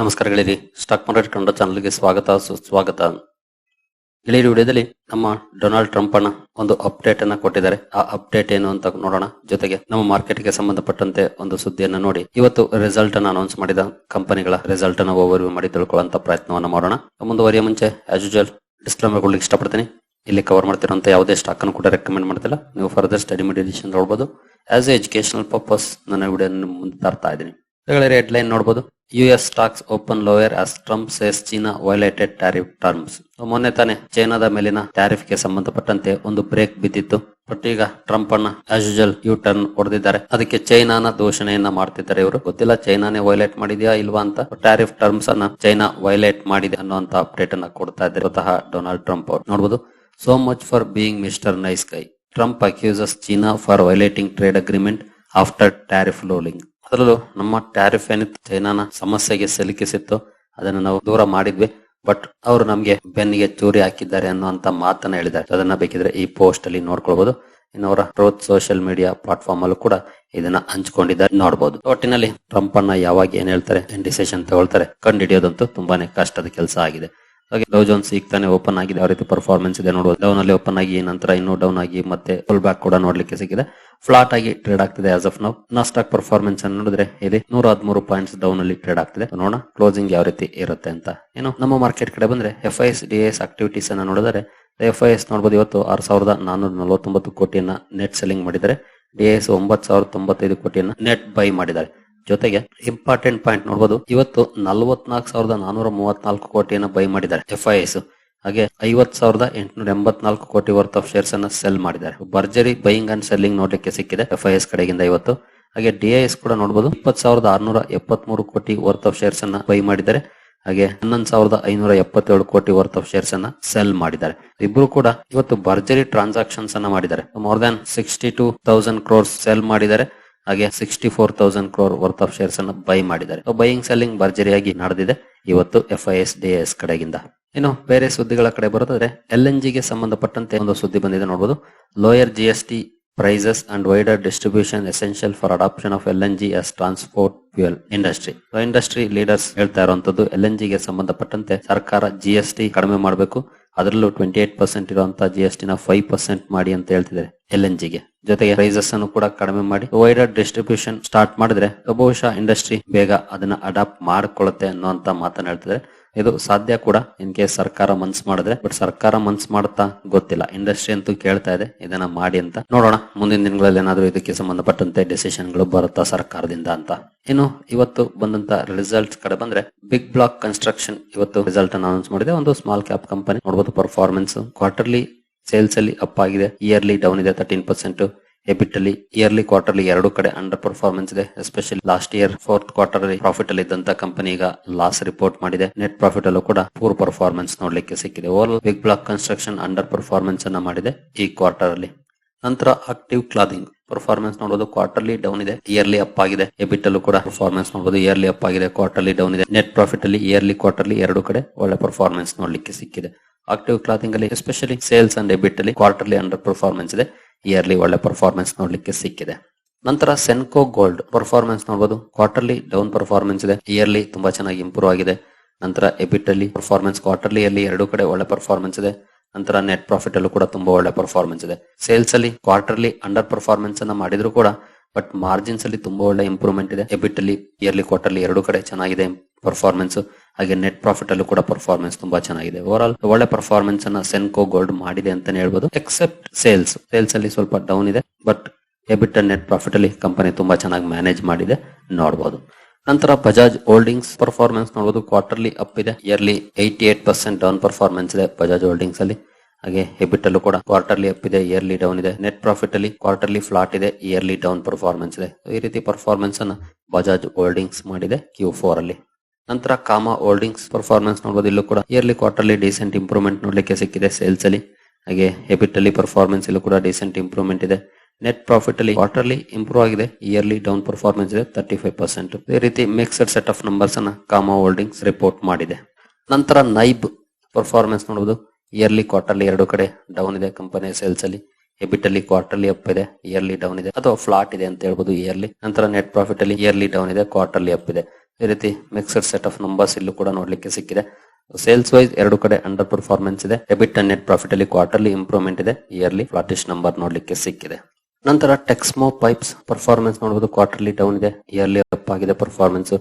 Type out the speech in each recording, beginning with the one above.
ನಮಸ್ಕಾರ ಗೆಳೆಯರಿ stock market Kannada ಚಾನಲ್ಗೆ ಸ್ವಾಗತ, ಸುಸ್ವಾಗತ. ಗೆಳೆಯರು ವಿಡಿಯೋದಲ್ಲಿ ನಮ್ಮ ಡೊನಾಲ್ಡ್ ಟ್ರಂಪ್ ಅನ್ನ ಒಂದು ಅಪ್ಡೇಟ್ ಅನ್ನ ಕೊಟ್ಟಿದ್ದಾರೆ. ಆ ಅಪ್ಡೇಟ್ ಏನು ಅಂತ ನೋಡೋಣ. ಜೊತೆಗೆ ನಮ್ಮ ಮಾರ್ಕೆಟ್ಗೆ ಸಂಬಂಧಪಟ್ಟಂತೆ ಒಂದು ಸುದ್ದಿಯನ್ನ ನೋಡಿ. ಇವತ್ತು ರಿಸಲ್ಟ್ ಅನ್ನ ಅನೌನ್ಸ್ ಮಾಡಿದ ಕಂಪನಿಗಳ ರಿಸಲ್ಟ್ ಅನ್ನ ಓವರ್ವ್ಯೂ ಮಾಡಿ ತಿಳ್ಕೊಳ್ಳುವಂತ ಪ್ರಯತ್ನವನ್ನ ಮಾಡೋಣ. ಮುಂದುವರಿಯ ಮುಂಚೆ ಆಸ್ ಯೂಜಲ್ ಡಿಸ್ಕ್ಲೇಮರ್ ಕೊಡ್ಲಿಕ್ಕೆ ಇಷ್ಟಪಡ್ತೀನಿ. ಇಲ್ಲಿ ಕವರ್ ಮಾಡ್ತಿರುವಂತ ಯಾವುದೇ ಸ್ಟಾಕ್ ಅನ್ನು ಕೂಡ ರೆಕಮೆಂಡ್ ಮಾಡ್ತಿಲ್ಲ. ನೀವು ಫರ್ದರ್ ಸ್ಟಡಿ ಮೆಡಿಟೇಷನ್ ನೋಡಬಹುದು ಆಸ್ ಎ ಎಜುಕೇಶನಲ್ ಪರ್ಪಸ್ ನನ್ನ ವಿಡಿಯೋ ಮುಂದೆ ತರ್ತಾ ಇದ್ದೀನಿ. ಹೆಡ್ ಲೈನ್ ನೋಡಬಹುದು U S stocks open lower as Trump says China violated tariff terms ಮೊನ್ನೆ ತಾನೆ ಚೈನಾದ ಮೇಲಿನ ಟ್ಯಾರಿಫ್ಗೆ ಸಂಬಂಧಪಟ್ಟಂತೆ ಒಂದು ಬ್ರೇಕ್ ಬಿದ್ದಿತ್ತು. ಬಟ್ ಈಗ ಟ್ರಂಪ್ ಅನ್ನ ಆಸ್ ಯೂಶಲ್ ಯು ಟರ್ನ್ ಹೊಡೆದಿದ್ದಾರೆ. ಅದಕ್ಕೆ ಚೈನಾನ ದೂಷಣೆಯನ್ನ ಮಾಡ್ತಿದ್ದಾರೆ ಇವರು. ಗೊತ್ತಿಲ್ಲ, ಚೈನಾನೇ ವೈಲೇಟ್ ಮಾಡಿದ್ಯಾ ಇಲ್ವಾ ಅಂತ. ಟ್ಯಾರಿಫ್ ಟರ್ಮ್ಸ್ ಅನ್ನ ಚೈನಾ ವೈಲೇಟ್ ಮಾಡಿದೆ ಅನ್ನುವಂತ ಅಪ್ಡೇಟ್ ಅನ್ನ ಕೊಡ್ತಾ ಇದ್ದಾರೆ ಸ್ವತಃ ಡೊನಾಲ್ಡ್ ಟ್ರಂಪ್ ಅವರು. ನೋಡಬಹುದು so much for being mister nice guy Trump accuses China for violating trade agreement after tariff lowering ಅದರಲ್ಲೂ ನಮ್ಮ ಟ್ಯಾರಿಫ್ ಏನಿತ್ತು ಚೈನಾನ ಸಮಸ್ಯೆಗೆ ಸಿಲುಕಿಸಿತ್ತು, ಅದನ್ನು ನಾವು ದೂರ ಮಾಡಿದ್ವಿ. ಬಟ್ ಅವರು ನಮ್ಗೆ ಬೆನ್ನಿಗೆ ಚೂರಿ ಹಾಕಿದ್ದಾರೆ ಅನ್ನುವಂತ ಮಾತನ್ನ ಹೇಳಿದ್ದಾರೆ. ಅದನ್ನ ಬೇಕಿದ್ರೆ ಈ ಪೋಸ್ಟ್ ಅಲ್ಲಿ ನೋಡ್ಕೊಳ್ಬಹುದು ಇನ್ನು ಅವರ ಟ್ರೋತ್ ಸೋಷಿಯಲ್ ಮೀಡಿಯಾ ಪ್ಲಾಟ್ಫಾರ್ಮ್ ಅಲ್ಲೂ ಕೂಡ ಇದನ್ನ ಹಂಚ್ಕೊಂಡಿದ್ದಾರೆ. ನೋಡಬಹುದು ಒಟ್ಟಿನಲ್ಲಿ ಟ್ರಂಪ್ ಅನ್ನ ಯಾವಾಗ ಏನ್ ಹೇಳ್ತಾರೆ ಡಿಸಿಷನ್ ತಗೊಳ್ತಾರೆ ಕಂಡು ಹಿಡಿಯೋದಂತೂ ತುಂಬಾನೇ ಕಷ್ಟದ ಕೆಲಸ ಆಗಿದೆ. ಹಾಗೆ ಡೌ ಜೋನ್ಸ್ ಈಗ ತಾನೇ ಓಪನ್ ಆಗಿದೆ ಯಾವ ರೀತಿ ಪರ್ಫಾರ್ಮೆನ್ಸ್ ಇದೆ ನೋಡುವ. ಡೌನ್ ಅಲ್ಲಿ ಓಪನ್ ಆಗಿ ನಂತರ ಇನ್ನೂ ಡೌನ್ ಆಗಿ ಮತ್ತೆ ಫುಲ್ ಬ್ಯಾಕ್ ಕೂಡ ನೋಡ್ಲಿಕ್ಕೆ ಸಿಕ್ಕಿದೆ. ಫ್ಲಾಟ್ ಆಗಿ ಟ್ರೇಡ್ ಆಗ್ತಿದೆ as of now NASDAQ performance ಅನ್ನು ನೋಡಿದ್ರೆ ಇದೆ ನೂರ ಹದಿಮೂರು ಪಾಯಿಂಟ್ಸ್ ಡೌನ್ ಅಲ್ಲಿ ಟ್ರೇಡ್ ಆಗ್ತಿದೆ. ನೋಡೋಣ ಕ್ಲೋಸಿಂಗ್ ಯಾವ ರೀತಿ ಇರುತ್ತೆ ಅಂತ. ಏನು, ನಮ್ಮ ಮಾರ್ಕೆಟ್ ಕಡೆ ಬಂದ್ರೆ F I S D S activities ಅನ್ನ ನೋಡಿದ್ರೆ ಎಫ್ ಐ ಎಸ್ ನೋಡಬಹುದು ಇವತ್ತು ಆರ್ ಸಾವಿರದ ನಾನೂರ ನಲವತ್ತೊಂಬತ್ತು ಕೋಟಿಯನ್ನ ನೆಟ್ ಸೆಲ್ಲಿಂಗ್ ಮಾಡಿದ್ದಾರೆ. ಡಿ ಎಸ್ ಒಂಬತ್ತು ಸಾವಿರದ ತೊಂಬತ್ತೈದು ಕೋಟಿಯನ್ನ ನೆಟ್ ಬೈ ಮಾಡಿದ್ದಾರೆ. ಜೊತೆಗೆ ಇಂಪಾರ್ಟೆಂಟ್ ಪಾಯಿಂಟ್ ನೋಡಬಹುದು ಇವತ್ತು ನಲವತ್ನಾಲ್ಕು ಸಾವಿರದ ನಾನೂರ ಮೂವತ್ನಾಲ್ಕು ಕೋಟಿಯನ್ನು ಬೈ ಮಾಡಿದ್ದಾರೆ ಎಫ್ಐಎಸ್ ಹಾಗೆ ಐವತ್ ಸಾವಿರದ ಎಂಟುನೂರ ಎಂಬತ್ನಾಲ್ಕು ಕೋಟಿ ವರ್ತ್ ಆಫ್ ಶೇರ್ಸ್ ಅನ್ನ ಸೆಲ್ ಮಾಡಿದ್ದಾರೆ. ಭರ್ಜರಿ ಬೈಯಿಂಗ್ ಅಂಡ್ ಸೆಲ್ಲಿಂಗ್ ನೋಟಕ್ಕೆ ಸಿಕ್ಕಿದೆ ಎಫ್ ಐ ಎಸ್ ಕಡೆಗಿಂದ ಇವತ್ತು. ಹಾಗೆ ಡಿ ಐ ಎಸ್ ಕೂಡ ನೋಡಬಹುದು ಇಪ್ಪತ್ ಸಾವಿರದ ಆರ್ನೂರ ಎಪ್ಪತ್ಮೂರು ಕೋಟಿ ವರ್ತ್ ಆಫ್ ಶೇರ್ಸ್ ಅನ್ನ ಬೈ ಮಾಡಿದ್ದಾರೆ. ಹಾಗೆ ಹನ್ನೊಂದು ಸಾವಿರದ ಐನೂರ ಎಪ್ಪತ್ತೇಳು ಕೋಟಿ ವರ್ತ್ ಆಫ್ ಶೇರ್ಸ್ ಅನ್ನ ಸೆಲ್ ಮಾಡಿದ್ದಾರೆ. ಇಬ್ರು ಕೂಡ ಇವತ್ತು ಭರ್ಜರಿ ಟ್ರಾನ್ಸಾಕ್ಷನ್ಸ್ ಅನ್ನ ಮಾಡಿದ್ದಾರೆ. More than sixty two thousand crores sell ಮಾಡಿದ್ದಾರೆ. ಹಾಗೆ sixty four thousand crore worth of shares ಅನ್ನು ಬೈ ಮಾಡಿದ್ದಾರೆ. ಬೈಯಿಂಗ್ ಸೆಲ್ಲಿಂಗ್ ಭರ್ಜರಿಯಾಗಿ ನಡೆದಿದೆ. ಇವತ್ತು F I S D S ಕಡೆಗಿಂದ. ಇನ್ನು ಬೇರೆ ಸುದ್ದಿಗಳ ಕಡೆ ಬರೋದಾದ್ರೆ ಎಲ್ ಎನ್ ಜಿಗೆ ಸಂಬಂಧಪಟ್ಟಂತೆ ಒಂದು ಸುದ್ದಿ ಬಂದಿದೆ ನೋಡಬಹುದು lower G S T prices and wider distribution essential for adoption of L N G S transport fuel industry industry leaders ಹೇಳ್ತಾ ಇರುವಂತದ್ದು ಎಲ್ ಎನ್ ಜಿಗೆ ಸಂಬಂಧಪಟ್ಟಂತೆ ಸರ್ಕಾರ ಜಿ ಟಿ ಕಡಿಮೆ ಮಾಡಬೇಕು. ಅದರಲ್ಲೂ ಟ್ವೆಂಟಿ ಏಟ್ ಪರ್ಸೆಂಟ್ ಇರುವಂತಹ ಜಿ ಎಸ್ ಟಿನ ಫೈವ್ ಪರ್ಸೆಂಟ್ ಮಾಡಿ ಅಂತ ಹೇಳ್ತಿದ್ದಾರೆ ಎಲ್ ಎನ್ ಜಿಗೆ ಜೊತೆಗೆ ಪ್ರೈಸಸ್ ಅನ್ನು ಕೂಡ ಕಡಿಮೆ ಮಾಡಿ ವೈಡರ್ ಡಿಸ್ಟ್ರಿಬ್ಯೂಷನ್ ಸ್ಟಾರ್ಟ್ ಮಾಡಿದ್ರೆ ಬಹುಶಃ ಇಂಡಸ್ಟ್ರಿ ಬೇಗ ಅದನ್ನ ಅಡಾಪ್ಟ್ ಮಾಡ್ಕೊಳ್ಳುತ್ತೆ ಅನ್ನುವಂತ ಮಾತನ್ನ ಹೇಳ್ತಿದ್ದಾರೆ. ಇದು ಸಾಧ್ಯ ಕೂಡ ಇನ್ ಕೇಸ್ ಸರ್ಕಾರ ಮನ್ಸ್ ಮಾಡಿದ್ರೆ ಬಟ್ ಸರ್ಕಾರ ಮನ್ಸ್ ಮಾಡ್ತಾ ಗೊತ್ತಿಲ್ಲ. ಇಂಡಸ್ಟ್ರಿ ಅಂತೂ ಕೇಳ್ತಾ ಇದೆ, ಇದನ್ನ ಮಾಡಿ ಅಂತ. ನೋಡೋಣ, ಮುಂದಿನ ದಿನಗಳಲ್ಲಿ ಏನಾದರೂ ಇದಕ್ಕೆ ಸಂಬಂಧಪಟ್ಟಂತೆ ಡಿಸಿಷನ್ಗಳು ಬರುತ್ತಾ ಸರ್ಕಾರದಿಂದ ಅಂತ. ಇನ್ನು ಇವತ್ತು ಬಂದಂತ ರಿಸಲ್ಟ್ ಕಡೆ ಬಂದ್ರೆ ಬಿಗ್ ಬ್ಲಾಕ್ ಕನ್ಸ್ಟ್ರಕ್ಷನ್ ಇವತ್ತು ರಿಸಲ್ಟ್ ಅನ್ನು ಅನೌನ್ಸ್ ಮಾಡಿದೆ. ಒಂದು ಸ್ಮಾಲ್ ಕ್ಯಾಪ್ ಕಂಪನಿ ನೋಡಬಹುದು ಪರ್ಫಾರ್ಮೆನ್ಸ್ ಕ್ವಾರ್ಟರ್ಲಿ ಸೇಲ್ಸ್ ಅಲ್ಲಿ ಅಪ್ ಆಗಿದೆ ಇಯರ್ಲಿ ಡೌನ್ ಇದೆ ತರ್ಟೀನ್ ಪರ್ಸೆಂಟ್ ಎಬಿಟ್ ಅಲ್ಲಿ ಇಯರ್ಲಿ ಕ್ವಾರ್ಟರ್ಲಿ ಎರಡು ಕಡೆ ಅಂಡರ್ ಪರ್ಫಾರ್ಮೆನ್ಸ್ ಇದೆ. Especially last year fourth quarter ಅಲ್ಲಿ ಪ್ರಾಫಿಟ್ ಅಲ್ಲಿ ಇದ್ದಂತ ಕಂಪನಿ ಈಗ ಲಾಸ್ ರಿಪೋರ್ಟ್ ಮಾಡಿದೆ. ನೆಟ್ ಪ್ರಾಫಿಟ್ ಅಲ್ಲೂ ಕೂಡ ಪೂರ್ ಪರ್ಫಾರ್ಮೆನ್ಸ್ ನೋಡ್ಲಿಕ್ಕೆ ಸಿಕ್ಕಿದೆ. Over big block construction under performance ಅನ್ನ ಮಾಡಿದೆ ಈ ಕ್ವಾರ್ಟರ್ ಅಲ್ಲಿ. ನಂತರ ಆಕ್ಟಿವ್ ಕ್ಲಾದಿಂಗ್ ಪರ್ಫಾರ್ಮೆನ್ಸ್ ನೋಡೋದು ಕ್ವಾರ್ಟರ್ಲಿ ಡೌನ್ ಇದೆ. ಇಯರ್ಲಿ ಅಪ್ ಆಗಿದೆ. ಎಬಿಟ್ ಅಲ್ಲೂ ಕೂಡ ಪರ್ಫಾರ್ಮೆನ್ಸ್ ನೋಡಬಹುದು ಇಯರ್ಲಿ ಅಪ್ ಆಗಿದೆ ಕ್ವಾರ್ಟರ್ಲಿ ಡೌನ್ ಇದೆ. ನೆಟ್ ಪ್ರಾಫಿಟ್ ಅಲ್ಲಿ ಇಯರ್ಲಿ ಕ್ವಾರ್ಟರ್ಲಿ ಎರಡು ಕಡೆ ಒಳ್ಳೆ ಪರ್ಫಾರ್ಮೆನ್ಸ್ ನೋಡ್ಲಿಕ್ಕೆ ಸಿಕ್ಕಿದೆ. ಆಕ್ಟಿವ್ ಕ್ಲಾತಿಂಗ್ ಅಲ್ಲಿ ಎಸ್ಪೆಷಲಿ ಸೇಲ್ಸ್ ಅಂಡ್ ಎಬಿಟ್ ಅಲ್ಲಿ ಕ್ವಾರ್ಟರ್ಲಿ ಅಂಡರ್ ಪರ್ಫಾರ್ಮೆನ್ಸ್ ಇದೆ. ಇಯರ್ಲಿ ಒಳ್ಳೆ ಪರ್ಫಾರ್ಮೆನ್ಸ್ ನೋಡ್ಲಿಕ್ಕೆ ಸಿಕ್ಕಿದೆ. ನಂತರ ಸೆನ್ಕೋ ಗೋಲ್ಡ್ ಪರ್ಫಾರ್ಮೆನ್ಸ್ ನೋಡಬಹುದು ಕ್ವಾರ್ಟರ್ಲಿ ಡೌನ್ ಪರ್ಫಾರ್ಮೆನ್ಸ್ ಇದೆ. ಇಯರ್ಲಿ ತುಂಬಾ ಚೆನ್ನಾಗಿ ಇಂಪ್ರೂವ್ ಆಗಿದೆ. ನಂತರ ಎಬಿಟ್ ಅಲ್ಲಿ ಪರ್ಫಾರ್ಮೆನ್ಸ್ ಕ್ವಾರ್ಟರ್ಲಿ ಅಲ್ಲಿ ಎರಡು ಕಡೆ ಒಳ್ಳೆ ಪರ್ಫಾರ್ಮೆನ್ಸ್ ಇದೆ. ನಂತರ ನೆಟ್ ಪ್ರಾಫಿಟ್ ಅಲ್ಲೂ ಕೂಡ ತುಂಬಾ ಒಳ್ಳೆ ಪರ್ಫಾರ್ಮೆನ್ಸ್ ಇದೆ. ಸೇಲ್ಸ್ ಅಲ್ಲಿ ಕ್ವಾರ್ಟರ್ಲಿ ಅಂಡರ್ ಪರ್ಫಾರ್ಮೆನ್ಸ್ ಅನ್ನ ಮಾಡಿದ್ರು ಕೂಡ ಬಟ್ ಮಾರ್ಜಿನ್ಸ್ ಅಲ್ಲಿ ತುಂಬಾ ಒಳ್ಳೆ ಇಂಪ್ರೂವ್ಮೆಂಟ್ ಇದೆ. ಎಬಿಟ್ ಅಲ್ಲಿ ಇಯರ್ಲಿ ಕ್ವಾರ್ಟರ್ಲಿ ಎರಡು ಕಡೆ ಚೆನ್ನಾಗಿದೆ ಪರ್ಫಾರ್ಮೆನ್ಸ್ ಹಾಗೆ ನೆಟ್ ಪ್ರಾಫಿಟ್ ಅಲ್ಲೂ ಕೂಡ ಪರ್ಫಾರ್ಮೆನ್ಸ್ ತುಂಬಾ ಚೆನ್ನಾಗಿದೆ. ಓವರ್ ಆಲ್ ಒಳ್ಳೆ ಪರ್ಫಾರ್ಮೆನ್ಸ್ ಅನ್ನ ಸೆನ್ಕೋ ಗೋಲ್ಡ್ ಮಾಡಿದೆ ಅಂತಾನೆ ಹೇಳ್ಬೋದು. ಎಕ್ಸೆಪ್ಟ್ ಸೇಲ್ಸ್ ಸೇಲ್ಸ್ ಅಲ್ಲಿ ಸ್ವಲ್ಪ ಡೌನ್ ಇದೆ. But EBIT and net profit ಅಲ್ಲಿ ಕಂಪನಿ ತುಂಬಾ ಚೆನ್ನಾಗಿ ಮ್ಯಾನೇಜ್ ಮಾಡಿದೆ. ನೋಡಬಹುದು ನಂತರ ಬಜಾಜ್ ಹೋಲ್ಡಿಂಗ್ಸ್ ಪರ್ಫಾರ್ಮೆನ್ಸ್ ನೋಡಬಹುದು ಕ್ವಾರ್ಟರ್ಲಿ ಅಪ್ ಇದೆ. Yearly eighty eight percent down performance ಇದೆ ಬಜಾಜ್ ಹೋಲ್ಡಿಂಗ್ಸ್ ಅಲ್ಲಿ. ಹಾಗೆ ಹೆಬಿಟ್ ಅಲ್ಲೂ ಕೂಡ ಕ್ವಾರ್ಟರ್ಲಿ ಅಪ್ ಇದೆ ಇಯರ್ಲಿ ಡೌನ್ ಇದೆ. ನೆಟ್ ಪ್ರಾಫಿಟ್ ಅಲ್ಲಿ ಕ್ವಾರ್ಟರ್ಲಿ ಫ್ಲಾಟ್ ಇದೆ ಇಯರ್ಲಿ ಡೌನ್ ಪರ್ಫಾರ್ಮೆನ್ಸ್ ಇದೆ. ಈ ರೀತಿ ಪರ್ಫಾರ್ಮೆನ್ಸ್ ಅನ್ನ ಬಜಾಜ್ ಹೋಲ್ಡಿಂಗ್ಸ್ ಮಾಡಿದೆ ಕ್ಯೂ ಫೋರ್ ಅಲ್ಲಿ. ನಂತರ ಕಾಮಾ ಹೋಲ್ಡಿಂಗ್ಸ್ ಪರ್ಫಾರ್ಮೆನ್ಸ್ ನೋಡಬಹುದು ಇಲ್ಲೂ ಕೂಡ ಇಯರ್ಲಿ ಕ್ವಾರ್ಟರ್ಲಿ ಡೀಸೆಂಟ್ ಇಂಪ್ರೂವ್ಮೆಂಟ್ ನೋಡ್ಲಿಕ್ಕೆ ಸಿಕ್ಕಿದೆ ಸೇಲ್ಸ್ ಅಲ್ಲಿ. ಹಾಗೆ ಹೆಬಿಟ್ ಅಲ್ಲಿ ಪರ್ಫಾರ್ಮೆನ್ಸ್ ಇಲ್ಲೂ ಕೂಡ ಡೀಸೆಂಟ್ ಇಂಪ್ರೂವ್ಮೆಂಟ್ ಇದೆ. ನೆಟ್ ಪ್ರಾಫಿಟ್ ಅಲ್ಲಿ ಕ್ವಾರ್ಟರ್ಲಿ ಇಂಪ್ರೂವ್ ಆಗಿದೆ ಇಯರ್ಲಿ ಡೌನ್ ಪರ್ಫಾರ್ಮೆನ್ಸ್ ಇದೆ ತರ್ಟಿ ಫೈವ್ ಪರ್ಸೆಂಟ್ ಈ ರೀತಿ ಮಿಕ್ಸ್ಡ್ ಸೆಟ್ ಆಫ್ ನಂಬರ್ಸ್ ಅನ್ನ ಕಾಮಾ ಹೋಲ್ಡಿಂಗ್ಸ್ ರಿಪೋರ್ಟ್ ಮಾಡಿದೆ. ನಂತರ ನೈಬ್ ಪರ್ಫಾರ್ಮೆನ್ಸ್ ನೋಡಬಹುದು ಇಯರ್ಲಿ ಕ್ವಾರ್ಟರ್ಲಿ ಎರಡು ಕಡೆ ಡೌನ್ ಇದೆ ಕಂಪನಿ ಸೇಲ್ಸ್ ಅಲ್ಲಿ. ಎಬಿಟ್ ಅಲ್ಲಿ ಕ್ವಾರ್ಟರ್ಲಿ ಅಪ್ ಇದೆ ಇಯರ್ಲಿ ಡೌನ್ ಇದೆ. ಅಥವಾ ಫ್ಲಾಟ್ ಇದೆ ಅಂತ ಹೇಳ್ಬೋದು ಇಯರ್ಲಿ ನಂತರ ನೆಟ್ ಪ್ರಾಫಿಟ್ ಅಲ್ಲಿ ಇಯರ್ಲಿ ಡೌನ್ ಇದೆ ಕ್ವಾರ್ಟರ್ಲಿ ಅಪ್ ಇದೆ. ಈ ರೀತಿ ಮಿಕ್ಸಡ್ ಸೆಟ್ ಆಫ್ ನಂಬರ್ಸ್ ಇಲ್ಲೂ ಕೂಡ ನೋಡ್ಲಿಕ್ಕೆ ಸಿಕ್ಕಿದೆ. ಸೇಲ್ಸ್ ವೈಸ್ ಎರಡು ಕಡೆ ಅಂಡರ್ ಪರ್ಫಾರ್ಮೆನ್ಸ್ ಇದೆ. ಡೆಬಿಟ್ ಅಂಡ್ ನೆಟ್ ಪ್ರಾಫಿಟ್ ಅಲ್ಲಿ ಕ್ವಾರ್ಟರ್ಲಿ ಇಂಪ್ರೂವ್ಮೆಂಟ್ ಇದೆ ಇಯರ್ಲಿ ಫ್ಲಾಟಿಶ್ ನಂಬರ್ ನೋಡ್ಲಿಕ್ಕೆ ಸಿಕ್ಕಿದೆ. ನಂತರ ಟೆಕ್ಸ್ಮೋ ಪೈಪ್ಸ್ ಪರ್ಫಾರ್ಮೆನ್ಸ್ ನೋಡಬಹುದು ಕ್ವಾರ್ಟರ್ಲಿ ಡೌನ್ ಇದೆ ಇಯರ್ಲಿ ಅಪ್ ಆಗಿದೆ ಪರ್ಫಾರ್ಮೆನ್ಸ್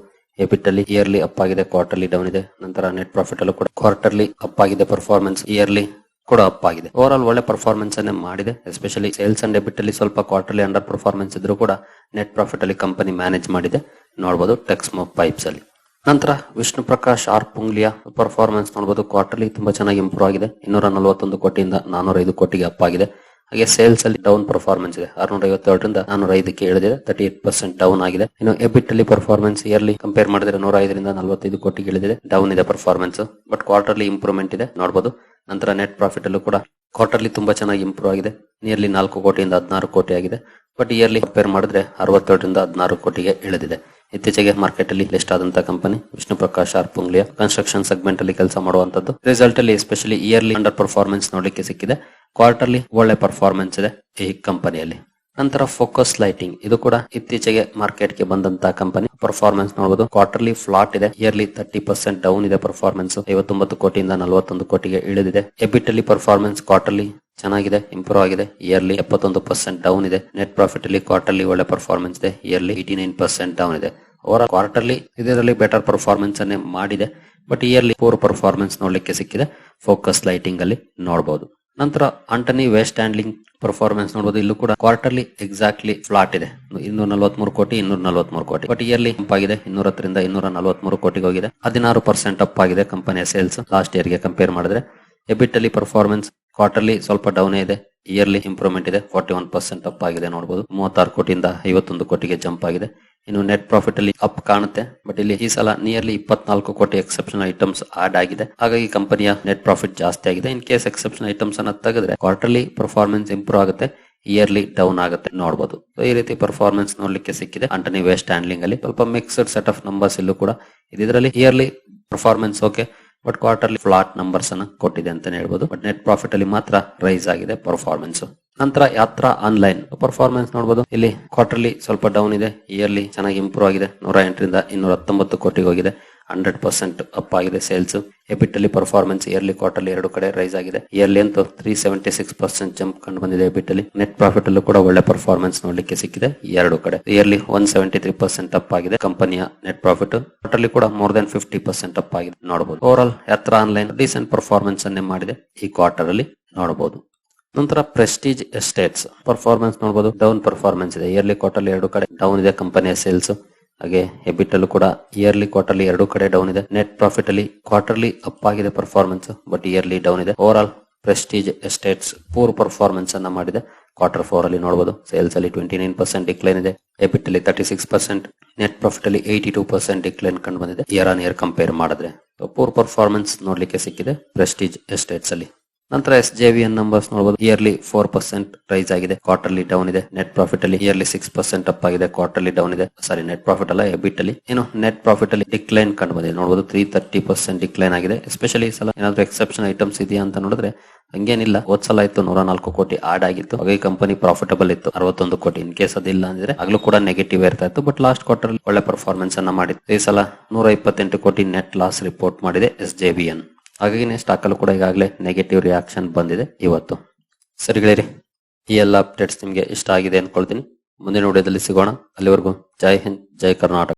ಎಬಿಟ್ ಅಲ್ಲಿ ಇಯರ್ಲಿ ಅಪ್ ಆಗಿದೆ ಕ್ವಾರ್ಟರ್ಲಿ ಡೌನ್ ಇದೆ. ನಂತರ ನೆಟ್ ಪ್ರಾಫಿಟ್ ಅಲ್ಲೂ ಕೂಡ ಕ್ವಾರ್ಟರ್ಲಿ ಅಪ್ ಆಗಿದೆ ಪರ್ಫಾರ್ಮೆನ್ಸ್ ಇಯರ್ಲಿ ಕೂಡ ಅಪ್ ಆಗಿದೆ ಓವರ್ ಆಲ್ ಒಳ್ಳೆ ಪರ್ಫಾರ್ಮೆನ್ಸ್ ಅನ್ನೇ ಮಾಡಿದೆ. ಎಸ್ಪೆಷಲಿ ಸೇಲ್ಸ್ ಅಂಡ್ ಡೆಬಿಟ್ ಅಲ್ಲಿ ಸ್ವಲ್ಪ ಕ್ವಾರ್ಟರ್ಲಿ ಅಂಡರ್ ಪರ್ಫಾರ್ಮೆನ್ಸ್ ಇದ್ರೂ ಕೂಡ ನೆಟ್ ಪ್ರಾಫಿಟ್ ಅಲ್ಲಿ ಕಂಪನಿ ಮ್ಯಾನೇಜ್ ಮಾಡಿದೆ. ನೋಡಬಹುದು ಟೆಕ್ಸ್ಮೋ ಪೈಪ್ಸ್ ಅಲ್ಲಿ. ನಂತರ ವಿಷ್ಣು ಪ್ರಕಾಶ್, ಆರ್ ಪುಂಗ್ಲಿಯ ಪರ್ಫಾರ್ಮೆನ್ಸ್ ನೋಡಬಹುದು ಕ್ವಾರ್ಟರ್ಲಿ ತುಂಬಾ ಚೆನ್ನಾಗಿ ಇಂಪ್ರೂವ್ ಆಗಿದೆ. ಇನ್ನೂರ ನಲವತ್ತೊಂದು ಕೋಟಿಯಿಂದ ನಾನೂರ ಐದು ಕೋಟಿಗೆ ಅಪ್ ಆಗಿದೆ ಹಾಗೆ ಸೇಲ್ಸ್ ಅಲ್ಲಿ ಡೌನ್ ಪರ್ಫಾರ್ಮೆನ್ಸ್ ಇದೆ. ಆರ್ನೂರ ಐವತ್ತೇಳರಿಂದ ನಾನೂರ ಐದಕ್ಕೆ ಇಳಿದಿದೆ. ತರ್ಟಿ ಏಟ್ ಪರ್ಸೆಂಟ್ ಡೌನ್ ಆಗಿದೆ. ಇನ್ನು ಎಬಿಟ್ ಅಲ್ಲಿ ಪರ್ಫಾರ್ಮೆನ್ಸ್ ಇಯರ್ಲಿ ಕಂಪೇರ್ ಮಾಡಿದ್ರೆ ನೂರ ಐದರಿಂದ ನಲವತ್ತೈದು ಕೋಟಿಗೆ ಇಳಿದಿದೆ. ಡೌನ್ ಇದೆ ಪರ್ಫಾರ್ಮೆನ್ಸ್ ಬಟ್ ಕ್ವಾರ್ಟರ್ಲಿ ಇಂಪ್ರೂವ್ಮೆಂಟ್ ಇದೆ. ನೋಡಬಹುದು ನಂತರ ನೆಟ್ ಪ್ರಾಫಿಟ್ ಅಲ್ಲೂ ಕೂಡ ಕ್ವಾರ್ಟರ್ಲಿ ತುಂಬಾ ಚೆನ್ನಾಗಿ ಇಂಪ್ರೂವ್ ಆಗಿದೆ. ನಿಯರ್ಲಿ ನಾಲ್ಕು ಕೋಟಿಯಿಂದ ಹದಿನಾರು ಕೋಟಿ ಆಗಿದೆ. ಬಟ್ ಇಯರ್ಲಿ ಕಂಪೇರ್ ಮಾಡಿದ್ರೆ ಅರವತ್ತೇಳರಿಂದ ಹದಿನಾರು ಕೋಟಿಗೆ ಇಳಿದಿದೆ. ಇತ್ತೀಚೆಗೆ ಮಾರ್ಕೆಟ್ ಅಲ್ಲಿ ಲಿಸ್ಟ್ ಆದಂತಹ company Vishnu Prakash R Punglia construction segment ಅಲ್ಲಿ ಕೆಲಸ ಮಾಡುವಂತದ್ದು. ರಿಸಲ್ಟ್ ಅಲ್ಲಿ ಎಸ್ಪೆಷಲಿ ಇಯರ್ಲಿ ಅಂಡರ್ ಪರ್ಫಾರ್ಮೆನ್ಸ್ ನೋಡಲಿಕ್ಕೆ ಸಿಕ್ಕಿದೆ. ಕ್ವಾರ್ಟರ್ಲಿ ಒಳ್ಳೆ ಪರ್ಫಾರ್ಮೆನ್ಸ್ ಇದೆ ಈ ಕಂಪನಿಯಲ್ಲಿ ನಂತರ ಫೋಕಸ್ ಲೈಟಿಂಗ್ ಇದು ಕೂಡ ಇತ್ತೀಚೆಗೆ ಮಾರ್ಕೆಟ್ಗೆ ಬಂದಂತಹ ಕಂಪನಿ ಪರ್ಫಾರ್ಮೆನ್ಸ್ ನೋಡಬಹುದು ಕ್ವಾರ್ಟರ್ಲಿ ಫ್ಲಾಟ್ ಇದೆ. ಇಯರ್ಲಿ ತರ್ಟಿ ಪರ್ಸೆಂಟ್ ಡೌನ್ ಇದೆ ಪರ್ಫಾರ್ಮೆನ್ಸ್ ಐವತ್ತೊಂಬತ್ತು ಕೋಟಿಯಿಂದ ನಲವತ್ತೊಂದು ಕೋಟಿಗೆ ಇಳಿದಿದೆ. ಎಬಿಟ್ ಅಲ್ಲಿ ಪರ್ಫಾರ್ಮೆನ್ಸ್ ಕ್ವಾರ್ಟರ್ಲಿ ಚೆನ್ನಾಗಿದೆ ಇಂಪ್ರೂವ್ ಆಗಿದೆ. ಇಯರ್ಲಿ ಎಪ್ಪತ್ತೊಂದು ಪರ್ಸೆಂಟ್ ಡೌನ್ ಇದೆ. ನೆಟ್ ಪ್ರಾಫಿಟ್ ಅಲ್ಲಿ ಕ್ವಾರ್ಟರ್ಲಿ ಒಳ್ಳೆ ಪರ್ಫಾರ್ಮೆನ್ಸ್ ಇದೆ. Yearly eighty nine percent down ಇದೆ. ಅವರ ಕ್ವಾರ್ಟರ್ಲಿ ಇದರಲ್ಲಿ ಬೆಟರ್ ಪರ್ಫಾರ್ಮೆನ್ಸ್ ಅನ್ನೇ ಮಾಡಿದೆ. ಬಟ್ ಇಯರ್ಲಿ ಪೂರ್ ಪರ್ಫಾರ್ಮೆನ್ಸ್ ನೋಡ್ಲಿಕ್ಕೆ ಸಿಕ್ಕಿದೆ. ಫೋಕಸ್ ಲೈಟಿಂಗ್ ಅಲ್ಲಿ ನೋಡಬಹುದು ನಂತರ ಅಂಟನಿ ವೇಸ್ಟ್ ಹ್ಯಾಂಡ್ಲಿಂಗ್ ಪರ್ಫಾರ್ಮೆನ್ಸ್ ನೋಡಬಹುದು ಇಲ್ಲೂ ಕೂಡ ಕ್ವಾರ್ಟರ್ಲಿ ಎಕ್ಸಾಕ್ಟ್ಲಿ ಫ್ಲಾಟ್ ಇದೆ. ಇನ್ನೂರ ನಲವತ್ಮೂರು ಕೋಟಿ, ಇನ್ನೂರ ನಲವತ್ಮೂರು ಕೋಟಿ. ಬಟ್ ಇಯರ್ಲಿ ಅಪ್ ಆಗಿದೆ. ಇನ್ನೂರ ಹತ್ತರಿಂದ ಇನ್ನೂರ ನಲವತ್ಮೂರು ಕೋಟಿಗೆ ಹೋಗಿದೆ. ಹದಿನಾರು ಪರ್ಸೆಂಟ್ ಅಪ್ ಆಗಿದೆ ಕಂಪನಿಯ ಸೇಲ್ಸ್ ಲಾಸ್ಟ್ ಇಯರ್ಗೆ ಕಂಪೇರ್ ಮಾಡಿದ್ರೆ. ಎಬಿಟ್ ಅಲ್ಲಿ ಪರ್ಫಾರ್ಮೆನ್ಸ್ ಕ್ವಾರ್ಟರ್ಲಿ ಸ್ವಲ್ಪ ಡೌನ್ ಇದೆ. ಇಯರ್ಲಿ ಇಂಪ್ರೂವ್ಮೆಂಟ್ ಇದೆ. ಫಾರ್ಟಿ ಒನ್ ಪರ್ಸೆಂಟ್ ಅಪ್ ಆಗಿದೆ ನೋಡಬಹುದು ಮೂವತ್ತಾರು ಕೋಟಿಯಿಂದ ಐವತ್ತೊಂದು ಕೋಟಿಗೆ ಜಂಪ್ ಆಗಿದೆ. ಇನ್ನು ನೆಟ್ ಪ್ರಾಫಿಟ್ ಅಲ್ಲಿ ಅಪ್ ಕಾಣುತ್ತೆ. ಬಟ್ ಇಲ್ಲಿ ಈ ಸಲ ನಿಯರ್ಲಿ ಇಪ್ಪತ್ನಾಲ್ಕು ಕೋಟಿ ಎಕ್ಸೆಪ್ಷನ್ ಐಟಮ್ಸ್ ಆಡ್ ಆಗಿದೆ. ಹಾಗಾಗಿ ಕಂಪನಿಯ ನೆಟ್ ಪ್ರಾಫಿಟ್ ಜಾಸ್ತಿ ಆಗಿದೆ. ಇನ್ ಕೇಸ್ ಎಕ್ಸೆಪ್ಷನ್ ಐಟಮ್ಸ್ ಅನ್ನ ತೆಗೆದ್ರೆ ಕ್ವಾರ್ಟರ್ಲಿ ಪರ್ಫಾರ್ಮೆನ್ಸ್ ಇಂಪ್ರೂವ್ ಆಗುತ್ತೆ. ಇಯರ್ಲಿ ಡೌನ್ ಆಗುತ್ತೆ ನೋಡಬಹುದು ಈ ರೀತಿ ಪರ್ಫಾರ್ಮೆನ್ಸ್ ನೋಡ್ಲಿಕ್ಕೆ ಸಿಕ್ಕಿದೆ. ಅಂಟನಿ ವೇಸ್ಟ್ ಹ್ಯಾಂಡ್ಲಿಂಗ್ ಅಲ್ಲಿ ಸ್ವಲ್ಪ ಮಿಕ್ಸ್ಡ್ ಸೆಟ್ ಆಫ್ ನಂಬರ್ಸ್ ಇಲ್ಲೂ ಕೂಡ ಇದರಲ್ಲಿ yearly performance okay but quarterly flat numbers ಅನ್ನ ಕೊಟ್ಟಿದೆ ಅಂತಾನೆ ಹೇಳ್ಬೋದು. ಬಟ್ ನೆಟ್ ಪ್ರಾಫಿಟ್ ಅಲ್ಲಿ ಮಾತ್ರ ರೈಸ್ ಆಗಿದೆ ಪರ್ಫಾರ್ಮೆನ್ಸ್ ನಂತರ ಯಾತ್ರಾ ಆನ್ಲೈನ್ ಪರ್ಫಾರ್ಮೆನ್ಸ್ ನೋಡಬಹುದು ಇಲ್ಲಿ ಕ್ವಾರ್ಟರ್ಲಿ ಸ್ವಲ್ಪ ಡೌನ್ ಇದೆ. ಇಯರ್ಲಿ ಚೆನ್ನಾಗಿ ಇಂಪ್ರೂವ್ ಆಗಿದೆ. ನೂರ ಎಂಟರಿಂದ ಇನ್ನೂರ ಹತ್ತೊಂಬತ್ತು ಕೋಟಿಗೆ ಹೋಗಿದೆ. ಹಂಡ್ರೆಡ್ ಪರ್ಸೆಂಟ್ ಅಪ್ ಆಗಿದೆ ಸೇಲ್ಸ್ ಎಬಿಟ್ ಅಲ್ಲಿ ಪರ್ಫಾರ್ಮೆನ್ಸ್ ಇಯರ್ಲಿ ಕ್ವಾರ್ಟರ್ಲಿ ಎರಡು ಕಡೆ ರೈಸ್ ಆಗಿದೆ. ಇಯರ್ಲಿ ಅಂತೂ three seventy six percent jump ಕಂಡು ಬಂದಿದೆ ಎಬಿಟ್ ಅಲ್ಲಿ ನೆಟ್ ಪ್ರಾಫಿಟ್ ಅಲ್ಲೂ ಕೂಡ ಒಳ್ಳೆ ಪರ್ಫಾರ್ಮೆನ್ಸ್ ನೋಡ್ಲಿಕ್ಕೆ ಸಿಕ್ಕಿದೆ ಎರಡು ಕಡೆ. Yearly one seventy three percent up ಆಗಿದೆ. ಕಂಪನಿಯ ನೆಟ್ ಪ್ರಾಫಿಟ್ ಕ್ವಾರ್ಟರ್ಲಿ ಕೂಡ more than fifty percent up ಆಗಿದೆ. ನೋಡಬಹುದು overall Yatra Online recent performance ಅನ್ನೇ ಮಾಡಿದೆ. ಈ ಕ್ವಾರ್ಟರ್ ಅಲ್ಲಿ ನೋಡಬಹುದು ನಂತರ ಪ್ರೆಸ್ಟೀಜ್ ಎಸ್ಟೇಟ್ಸ್ ಪರ್ಫಾರ್ಮೆನ್ಸ್ ನೋಡಬಹುದು ಡೌನ್ ಪರ್ಫಾರ್ಮೆನ್ಸ್ ಇದೆ. ಇಯರ್ಲಿ ಕ್ವಾರ್ಟರ್ಲಿ ಎರಡು ಕಡೆ ಡೌನ್ ಇದೆ ಕಂಪನಿಯ ಸೇಲ್ಸ್ ಹಾಗೆ ಹೆಬಿಟ್ ಅಲ್ಲೂ ಕೂಡ ಇಯರ್ಲಿ ಕ್ವಾರ್ಟರ್ಲಿ ಎರಡು ಕಡೆ ಡೌನ್ ಇದೆ. ನೆಟ್ ಪ್ರಾಫಿಟ್ ಅಲ್ಲಿ ಕ್ವಾರ್ಟರ್ಲಿ ಅಪ್ ಆಗಿದೆ ಪರ್ಫಾರ್ಮೆನ್ಸ್ ಬಟ್ ಇಯರ್ಲಿ ಡೌನ್ ಇದೆ. Overall Prestige Estates poor performance ಅನ್ನ ಮಾಡಿದೆ. ಕ್ವಾರ್ಟರ್ ಫೋರ್ ಅಲ್ಲಿ ನೋಡಬಹುದು ಸೇಲ್ಸ್ ಅಲ್ಲಿ ಟ್ವೆಂಟಿ ನೈನ್ ಪರ್ಸೆಂಟ್ ಡಿಕ್ಲೈನ್ ಇದೆ. ಎಬಿಟ್ ಅಲ್ಲಿ thirty six percent net profit ಅಲ್ಲಿ ಏಯ್ಟಿ ಟೂ ಪರ್ಸೆಂಟ್ ಡಿಕ್ಲೈನ್ ಕಂಡು ಬಂದಿದೆ. ಇಯರ್ ಆನ್ ಇಯರ್ ಕಂಪೇರ್ ಮಾಡಿದ್ರೆ. ಪೂರ್ ಪರ್ಫಾರ್ಮೆನ್ಸ್ ನೋಡ್ಲಿಕ್ಕೆ ಸಿಕ್ಕಿದೆ ಪ್ರೆಸ್ಟೀಜ್ ಎಸ್ಟೇಟ್ಸ್ ಅಲ್ಲಿ. ನಂತರ S J V N numbers ನೋಡಬಹುದು ಇಯರ್ಲಿ ಫೋರ್ ಪರ್ಸೆಂಟ್ ರೈಸ್ ಆಗಿದೆ. ಕ್ವಾರ್ಟರ್ಲಿ ಡೌನ್ ಇದೆ. ನೆಟ್ ಪ್ರಾಫಿಟ್ ಅಲ್ಲಿ ಇಯರ್ಲಿ ಸಿಕ್ಸ್ ಪರ್ಸೆಂಟ್ ಅಪ್ ಆಗಿದೆ. ಕ್ವಾರ್ಟರ್ಲಿ ಡೌನ್ ಇದೆ. ಸಾರಿ ನೆಟ್ ಪ್ರಾಫಿಟ್ ಅಲ್ಲ ಎಬಿಟ್ ಅಲ್ಲಿ. ಏನು ನೆಟ್ ಪ್ರಾಫಿಟ್ ಅಲ್ಲಿ ಡಿಕ್ಲೈನ್ ಕಂಡು ಬಂದಿದೆ ನೋಡಬಹುದು ತ್ರೀ ತರ್ಟಿ ಪರ್ಸೆಂಟ್ ಡಿಕ್ಲೈನ್ ಆಗಿದೆ ಎಸ್ಪೆಷಲಿ ಸಲ ಏನಾದ್ರು ಎಕ್ಸೆಪ್ಷನ್ ಐಟಮ್ಸ್ ಇದೆಯಾ ಅಂತ ನೋಡಿದ್ರೆ ಹಂಗೇನಿಲ್ಲ. ಹೋದ್ ಸಲ ಇತ್ತು ನೂರ ನಾಲ್ಕು ಕೋಟಿ ಆಡ್ ಆಗಿತ್ತು. ಹಾಗೆ ಕಂಪನಿ ಪ್ರಾಫಿಟಬಲ್ ಇತ್ತು. ಅರವತ್ತೊಂದು ಕೋಟಿ ಇನ್ ಕೇಸ್ ಅದಿಲ್ಲ ಅಂದ್ರೆ ಆಗ್ಲೂ ಕೂಡ ನೆಗೆಟಿವ್ ಇರ್ತಾ ಇತ್ತು. ಬಟ್ ಲಾಸ್ಟ್ ಕ್ವಾರ್ಟರ್ ಒಳ್ಳೆ ಪರ್ಫಾರ್ಮೆನ್ಸ್ ಅನ್ನ ಮಾಡಿತ್ತು. ಈ ಸಲ ನೂರ ಇಪ್ಪತ್ತೆಂಟು ಕೋಟಿ ನೆಟ್ ಲಾಸ್ ರಿಪೋರ್ಟ್ ಮಾಡಿದೆ ಎಸ್ ಜೆ ಬಿ ಎನ್ ಹಾಗಾಗಿ ಸ್ಟಾಕ್ ಅಲ್ಲೂ ಕೂಡ ಈಗಾಗಲೇ ನೆಗೆಟಿವ್ ರಿಯಾಕ್ಷನ್ ಬಂದಿದೆ ಇವತ್ತು. ಸರಿ ಗೆಳೆಯರಿ, ಈ ಎಲ್ಲ ಅಪ್ಡೇಟ್ಸ್ ನಿಮಗೆ ಇಷ್ಟ ಆಗಿದೆ ಅನ್ಕೊಳ್ತೀನಿ. ಮುಂದಿನ ವಿಡಿಯೋದಲ್ಲಿ ಸಿಗೋಣ. ಅಲ್ಲಿವರೆಗೂ ಜೈ ಹಿಂದ್, ಜೈ ಕರ್ನಾಟಕ.